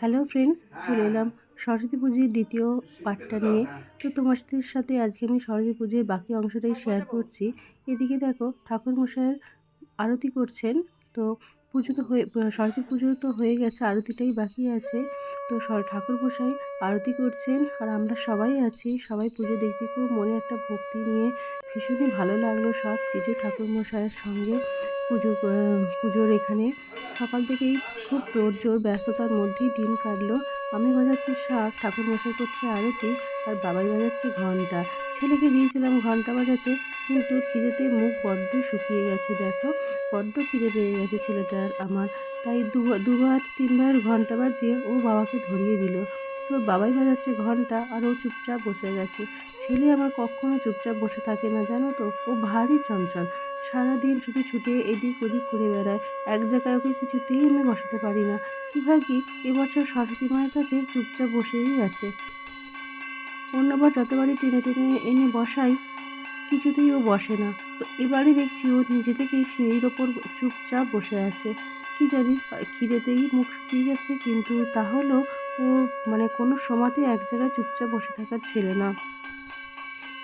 Hello friends চলে এলাম সরস্বতী পুজোর দ্বিতীয় পার্টটা নিয়ে। তো তোমাদের সাথে আজকে আমি সরস্বতী পুজোর বাকি অংশটাই শেয়ার করছি। এদিকে দেখো ঠাকুর ঠাকুরমশাইয়ের আরতি করছেন। তো পুজো তো হয়ে, সরস্বতী পুজো তো হয়ে গেছে, আরতিটাই বাকি আছে। তো সর ঠাকুরমশাই আরতি করছেন। আর আমরা সবাই আছি, সবাই পুজো দেখছি। খুব মনে একটা ভক্তি নিয়ে ভীষণই ভালো লাগল সব কিছু ঠাকুরমশাইয়ের সঙ্গে। পুজো পুজোর এখানে। সকাল থেকেই খুব তোড়জোড় ব্যস্ততার মধ্যেই দিন কাটলো। আমি বাজাচ্ছি শাক, ঠাকুর মশাই করছে আরতি, আর বাবাই বাজাচ্ছে ঘণ্টা। ছেলেকে দিয়েছিলাম ঘণ্টা বাজাতে, কিন্তু খিদেতে মুখ বড্ড শুকিয়ে গেছে, দেখো। বড্ড খিদে পেয়ে গেছে ছেলেটার আমার। তাই দুবার, তিনবার ঘণ্টা বাজিয়ে ও বাবাকে ধরিয়ে দিল। তো বাবাই বাজাচ্ছে ঘণ্টা, আর ও চুপচাপ বসে গেছে। ছেলে আমার কখনো চুপচাপ বসে থাকে না, জানো তো? ও ভারী চঞ্চল। সারাদিন ছুটে ছুটে এদিক ওদিক করে বেড়ায়। এক জায়গায় ওকে কিছুতেই আমি বসাতে পারি না। কি ভাবি এবছর সরস্বতী মায়ের কাছে চুপচাপ বসেই আছে। অন্যবার যতবারই টেনে টেনে এনে বসাই, কিছুতেই ও বসে না। তো এবারে দেখছি ও নিজে থেকেই সিঁড়ির ওপর চুপচাপ বসে আছে। কি জানি খিদেতেই মুখ শুকিয়ে গেছে, কিন্তু তাহলেও ও মানে কোনো সময়তে এক জায়গায় চুপচাপ বসে থাকার ছেলে না।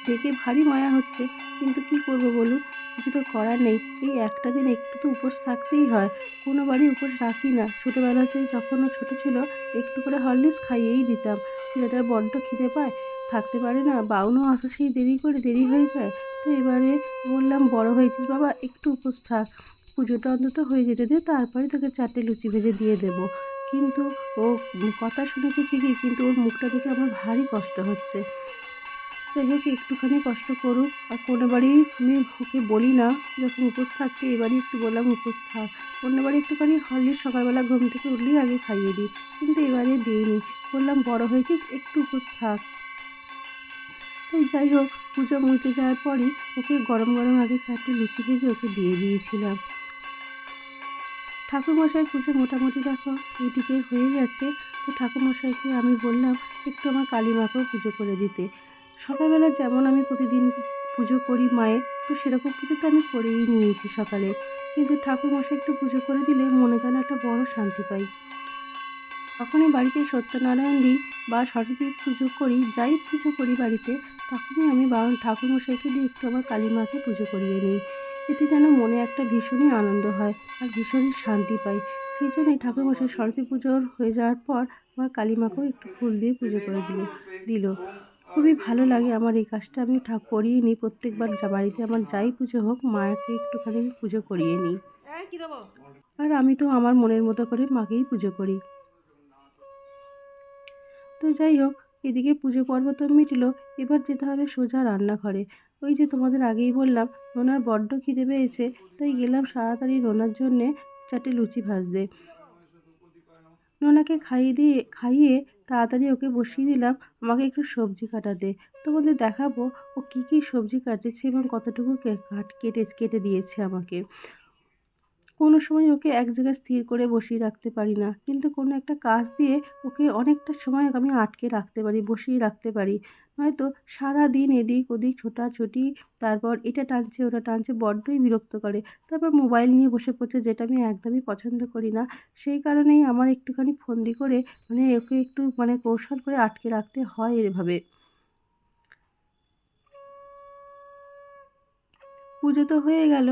দেখে ভারী মায়া হচ্ছে, কিন্তু কি করব বলুন? কিছু তো করার নেই। এই একটা দিন একটু তো উপোস থাকতেই হয়। কোনো বাড়ি উপোস রাখি না। ছোটোবেলাতেই যখন ও ছোটো ছিল, একটু করে হরলিক্স খাইয়েই দিতাম। ছেলেটার বড্ড খিদে পায়। থাকতে পারে না, বাউনও আসা সেই দেরি করে দেরি হয়ে যায়। তো এবারে বললাম, বড় হয়েছিস বাবা, একটু উপোস থাক। পুজোটা অন্তত হয়ে যেতে দে, তারপরে তোকে চারটে লুচি ভেজে দিয়ে দেবো। কিন্তু ও কথা শুনেছে ঠিকই, কিন্তু ওর মুখটা দেখে আমার ভারী কষ্ট হচ্ছে। যাই হোক, একটুখানি কষ্ট করুক। আর কোনোবারই আমি ওকে বলি না, যখন উপোস থাকতে এবারই একটু বললাম উপোস থাক। অন্যবারই একটুখানি হরলিক্স সকালবেলা ঘুম থেকে উঠলেই আগে খাইয়ে দিই, কিন্তু এবারে দিইনি। বললাম, বড় হয়েছিস, একটু উপোস থাক। তাই যাই হোক, পুজো মুড়তে যাওয়ার পরই ওকে গরম গরম আগে চারটে লুচি ভেজে ওকে দিয়ে দিয়েছিলাম। ঠাকুরমশাই পুজো মোটামুটি দেখো এদিকে হয়ে গেছে। তো ঠাকুরমশাইকে আমি বললাম, একটু আমার কালী মাকেও পুজো করে দিতে। সকালবেলা যেমন আমি প্রতিদিন পুজো করি মায়ের, তো সেরকম পুজো তো আমি করেই নিয়েছি সকালে। কিন্তু ঠাকুরমশাই একটু পুজো করে দিলে মনে যেন একটা বড় শান্তি পাই। তখনই বাড়িতে সত্যনারায়ণ দিই বা সরস্বতী পুজো করি, যাই পুজো করি বাড়িতে, তখনই আমি বা ঠাকুরমশাইকে দিয়ে একটু আমার কালী মাকে পুজো করিয়ে নিই। এতে যেন মনে একটা ভীষণই আনন্দ হয় আর ভীষণই শান্তি পাই। সেই জন্যই ঠাকুরমশাই সরস্বতী পুজোর হয়ে যাওয়ার পর আমার কালী মাকেও একটু ফুল দিয়ে পুজো করে দিল দিল। খুবই ভালো লাগে আমার এই কাজটা। আমি ঠাক করিয়ে নিই প্রত্যেকবার যা বাড়িতে আমার যাই পুজো হোক মাকে একটুখানি পুজো করিয়ে নিই। আর আমি তো আমার মনের মতো করে মাকেই পুজো করি। তো যাই হোক এদিকে পুজো পর্ব তো মিটলো এবার যেতে হবে সোজা রান্নাঘরে। ওই যে তোমাদের আগেই বললাম নোনার বড্ড খিদে পেয়েছে তাই গেলাম তাড়াতাড়ি নোনার জন্যে চারটে লুচি ভাজতে। নোনাকে খাইয়ে দিয়ে, খাইয়ে তাড়াতাড়ি ওকে বসিয়ে দিলাম, আমাকে একটু সবজি কাটাতে তোমাদের দেখাবো ও কি কি সবজি কাটেছে এবং কতটুকু কাট, কেটে কেটে দিয়েছে আমাকে। কোনো সময় ওকে এক জায়গায় স্থির করে বসিয়ে রাখতে পারি না। কিন্তু কোনো একটা কাজ দিয়ে ওকে অনেকটা সময় আমি আটকে রাখতে পারি, বসিয়ে রাখতে পারি। নয়তো সারা দিন এদিক ওদিক ছোটাছুটি, তারপর এটা টানছে, ওটা টানছে, বড্ডই বিরক্ত করে। তারপর মোবাইল নিয়ে বসে পড়ছে, যেটা আমি একদমই পছন্দ করি না। সেই কারণেই আমার একটুখানি ফন্দি করে মানে ওকে একটু মানে কৌশল করে আটকে রাখতে হয় এভাবে। পুজো তো হয়ে গেল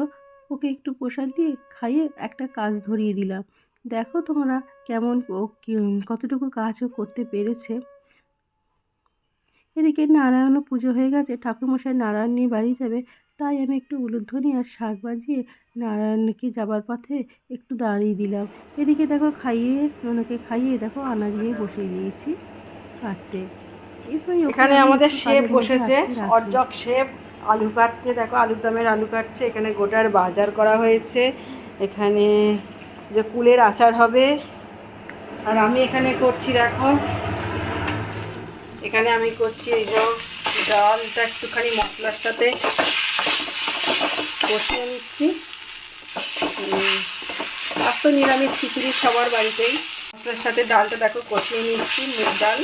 ওকে একটু প্রসাদ দিয়ে খাইয়ে একটা কাজ ধরিয়ে দিলাম। দেখো তোমরা কেমন কতটুকু কাজও করতে পেরেছে। এদিকে নারায়ণও পুজো হয়ে গেছে ঠাকুরমশাই নারায়ণ নিয়ে বাড়ি যাবে তাই আমি একটু উলুধ্বনি আর শাক বাজিয়ে নারায়ণকে যাবার পথে একটু দাঁড়িয়ে দিলাম। এদিকে দেখো খাইয়ে ওনাকে খাইয়ে দেখো আনাজ নিয়ে বসিয়ে দিয়েছি কাটতে এখানে আমাদের শেফ বসেছে। অর্জক শেফ। আলু কাটতে দেখো আলুর দামের আলু কাটছে এখানে গোটার বাজার করা হয়েছে এখানে যে কুলের আচার হবে আর আমি এখানে করছি দেখো এখানে আমি করছি এই যে ডালটা একটুখানি মশলার সাথে কষিয়ে নিচ্ছি। উম, আর তো নিরামিষ খিচুড়ি সবার বাড়িতেই। মশলার সাথে ডালটা দেখো কষিয়ে নিচ্ছি মুগ ডাল।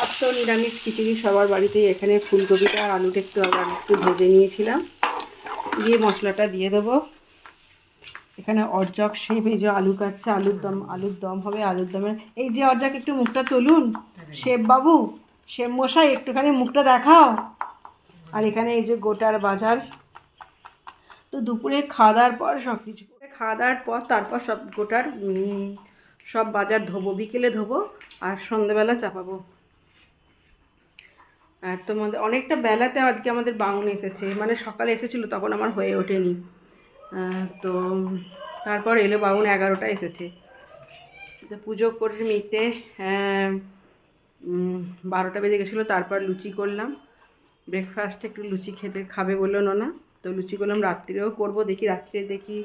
আর তো নিরামিষ খিচুড়ি সবার বাড়িতেই। এখানে ফুলকপিটা আর আলুটা একটু আবার একটু ভেজে নিয়েছিলাম। দিয়ে মশলাটা দিয়ে দেবো। এখানে অর্জক শেফ এই যে আলু কাটছে, আলুর দম আলুর দম হবে, আলুর দমের। এই যে অর্জক, একটু মুখটা তুলুন। শেফ বাবু, শেফ মশাই, একটুখানি মুখটা দেখাও। আর এখানে এই যে গোটার বাজার। তো দুপুরে খাওয়া দাওয়ার পর সব কিছু খাওয়া দাওয়ার পর, তারপর সব গোটার সব বাজার ধোবো, বিকেলে ধোবো, আর সন্ধেবেলা চাপাবো। আর তোমাদের অনেকটা বেলাতে আজকে আমাদের বাউন এসেছে। মানে সকালে এসেছিল, তখন আমার হয়ে ওঠেনি। তো তারপর এলো বাউন এগারোটা এসেছে। তো পুজো করে নিতে বারোটা বেজে গেছিল, তারপর লুচি করলাম। ব্রেকফাস্টে একটু লুচি খেতে খাবে বলল না তো লুচি করলাম, রাত্রিরেও করব, দেখি রাত্রে দেখি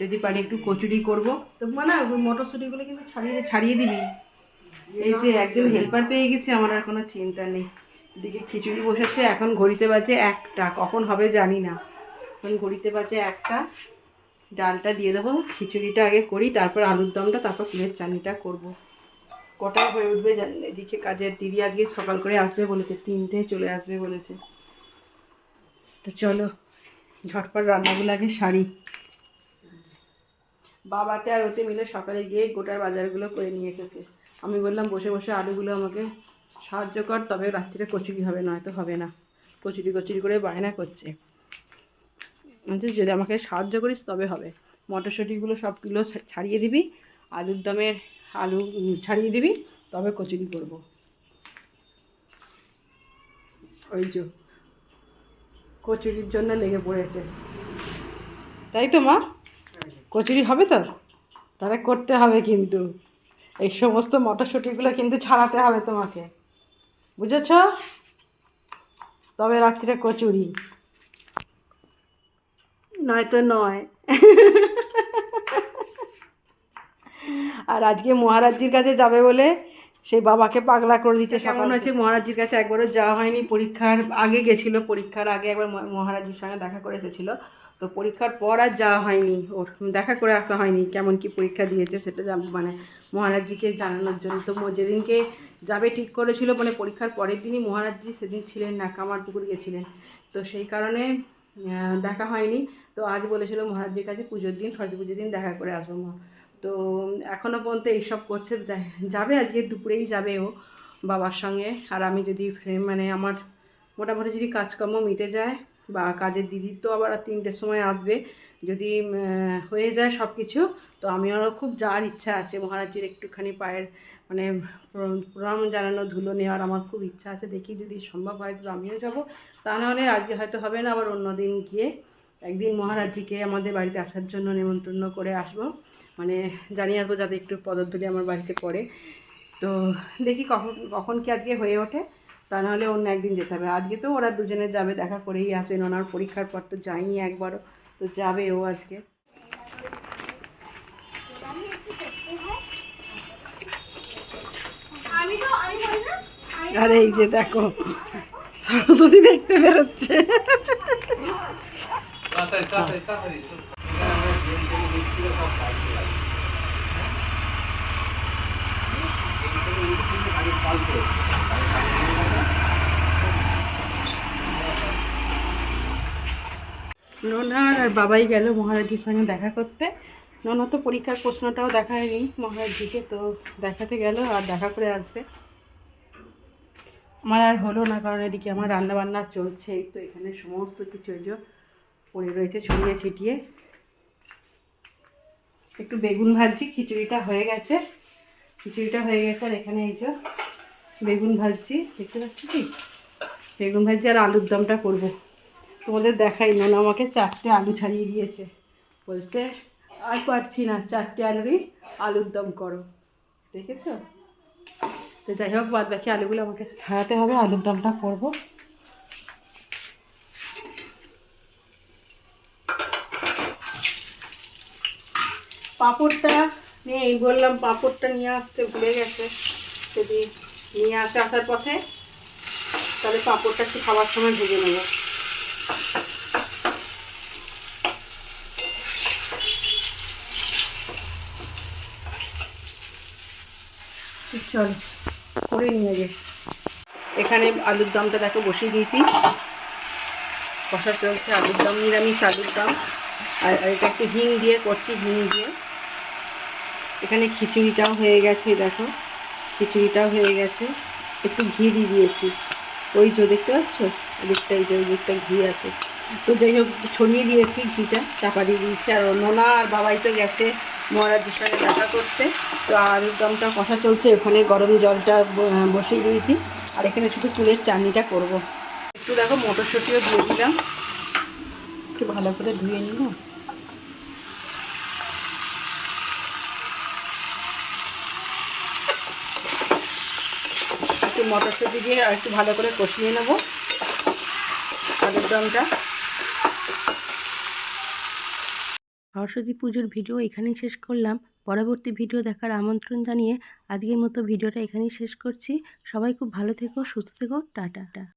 যদি পারি একটু কচুরি করব। তো মানে মটরশুঁটিগুলো কিন্তু ছাড়িয়ে ছাড়িয়ে দিবি। এই যে একজন হেল্পার পেয়ে গেছে, আমার আর কোনো চিন্তা নেই। এদিকে খিচুড়ি বসেছে, এখন ঘড়িতে বাজে একটা। কখন হবে জানি না। এখন ঘড়িতে বাজে একটা। ডালটা দিয়ে দেবো, খিচুড়িটা আগে করি, তারপর আলুর দমটা, তারপর কুলের চাটনিটা করব। কটা হয়ে উঠবে জানি না, এদিকে কাজের দিদি আজকে সকাল করে আসবে বলেছে, তিনটে চলে আসবে বলেছে। তো চলো, ঝটপট রান্নাগুলো আগে সারি। বাবাতে আর ওতে মিলে সকালে গিয়ে গোটার বাজারগুলো করে নিয়ে এসেছে। আমি বললাম, বসে বসে আলুগুলো আমাকে সাহায্য কর, তবে রাত্রিরে কচুরি হবে, নয়তো হবে না। কচুরি কচুরি করে বায়না করছে। যদি আমাকে সাহায্য করিস, তবে হবে। মটরশুঁটিগুলো সবগুলো ছাড়িয়ে দিবি, আলুর দমের আলু ছাড়িয়ে দিবি, তবে কচুরি করব। ওই যে, কচুরির জন্য লেগে পড়েছে। তাই তো, মা? কচুরি হবে তো? তাহলে করতে হবে কিন্তু। এই সমস্ত মটরশুঁটিগুলো কিন্তু ছাড়াতে হবে তোমাকে। বুঝেছ? তবে রাত্রিরে কচুরি। নয়তো নয়। আর আজকে মহারাজজির কাছে যাবে বলে সেই বাবাকে পাগলা করে দিতে কেমন হয়েছে মহারাজজির কাছে? একবারও যাওয়া হয়নি। পরীক্ষার আগে গেছিল। পরীক্ষার আগে একবার ম- মহারাজজির সঙ্গে দেখা করে এসেছিল। তো পরীক্ষার পর আর যাওয়া হয়নি ওর। দেখা করে আসা হয়নি। কেমন কি পরীক্ষা দিয়েছে সেটা মানে মহারাজজিকে জানানোর জন্য। তো যেদিনকে যাবে ঠিক করেছিল মানে পরীক্ষার পরের দিনই মহারাজজি সেদিন ছিলেন না, কামারপুকুর গেছিলেন। তো সেই কারণে দেখা হয়নি। তো আজ বলেছিল মহারাজজির কাছে পুজোর দিন, সরস্বতী পুজোর দিন দেখা করে আসব মা। তো এখনও পর্যন্ত এইসব করছে যাবে আজকে দুপুরেই যাবে ও বাবার সঙ্গে। আর আমি যদি মানে আমার মোটামুটি যদি কাজকর্ম মিটে যায় বা কাজের দিদির তো আবার তিনটের সময় আসবে, যদি হয়ে যায় সব কিছু তো আমি আমিও খুব যাওয়ার ইচ্ছা আছে মহারাজের একটুখানি পায়ের মানে প্রণাম জানানো, ধুলো নেওয়ার আমার খুব ইচ্ছা আছে। দেখি যদি সম্ভব হয় তো আমিও যাব। তা নাহলে আজকে হয়তো হবে না, আবার অন্য দিন গিয়ে একদিন মহারাজজিকে আমাদের বাড়িতে আসার জন্য নেমন্তন্ন করে আসব। মানে জানিয়ে আসব যাতে একটু পদধূলি আমার বাড়িতে পড়ে। তো দেখি কখন কখন কি আজকে হয়ে ওঠে। তা নাহলে অন্য একদিন যেতে হবে। আজকে তো ওরা দুজনে যাবে, দেখা করেই আসবেন। ওনার পরীক্ষার পর তো যায়নি একবারও। তো যাবে ও আজকে আমি তো আমি বললাম আমি আর এই যে দেখো, সরস্বতী দেখতে বেরোচ্ছে। নোনার আর বাবাই গেল মহারাজজির সঙ্গে দেখা করতে। নোনা তো পরীক্ষার প্রশ্নটাও দেখায়নি মহারাজজিকে, তো দেখাতে গেল আর দেখা করে আসবে। আমার আর হলো না, কারণ এদিকে আমার রান্না বান্না চলছে তো এখানে সমস্ত কিছু এই পড়ে রয়েছে, ছড়িয়ে ছিটিয়ে। একটু বেগুন ভাজছি, খিচুড়িটা হয়ে গেছে। খিচুড়িটা হয়ে গেছে আর এখানে এই যে বেগুন ভাজছি, দেখতে পাচ্ছি কি? বেগুন ভাজছি আর আলুর দমটা করব। তোমাদের দেখাই না আমাকে চারটে আলু ছাড়িয়ে দিয়েছে। বলছে, আর পারছি না, চারটে আলুরই আলুর দম করো। দেখেছ? যাই হোক, বাদ বাকি আলুগুলো আমাকে ছাড়াতে হবে। আলুর দমটা করব। পাঁপড়টা নেই বললাম পাঁপড়টা নিয়ে আসতে ভুলে গেছে। যদি নিয়ে আসে আসার পথে, তাহলে পাঁপড়টা একটু খাবার সময় ভেজে নেব। চলো। করে নিয়ে গে এখানে আলুর দমটা দেখো বসিয়ে দিয়েছি। কষা চলছে আলুর দম, নিরামিষ আলুর দম। আর এটা একটু হিং দিয়ে করছি, হিং দিয়ে। এখানে খিচুড়িটাও হয়ে গেছে, দেখো। খিচুড়িটাও হয়ে গেছে। একটু ঘি দিয়ে দিয়েছি। ওই যে দেখতে পাচ্ছ? দিকটা এই যে দিকটা ঘি আছে। তো যাই হোক, ছড়িয়ে দিয়েছি ঘিটা, চাপা দিয়ে দিয়েছি। আর নোনা আর বাবাই তো গেছে। মহারাজের সঙ্গে দেখা করতে। তো আলুর দমটা কষা চলছে ওখানে গরম জলটা বসিয়ে দিয়েছি। আর এখানে শুধু কুলের চাটনিটা করব। একটু দেখো মটরশুঁটিও দিয়ে দিলাম। একটু ভালো করে ধুয়ে নিব। একটু মটরশুঁটি দিয়ে আর একটু ভালো করে কষিয়ে নেব। আলুর দমটা। সরস্বতী পুজোর ভিডিও এখানেই শেষ করলাম। পরবর্তী ভিডিও দেখার আমন্ত্রণ জানিয়ে আজকের মতো ভিডিওটা এখানেই শেষ করছি। সবাই খুব ভালো থেকো, সুস্থ থেকো, টাটা।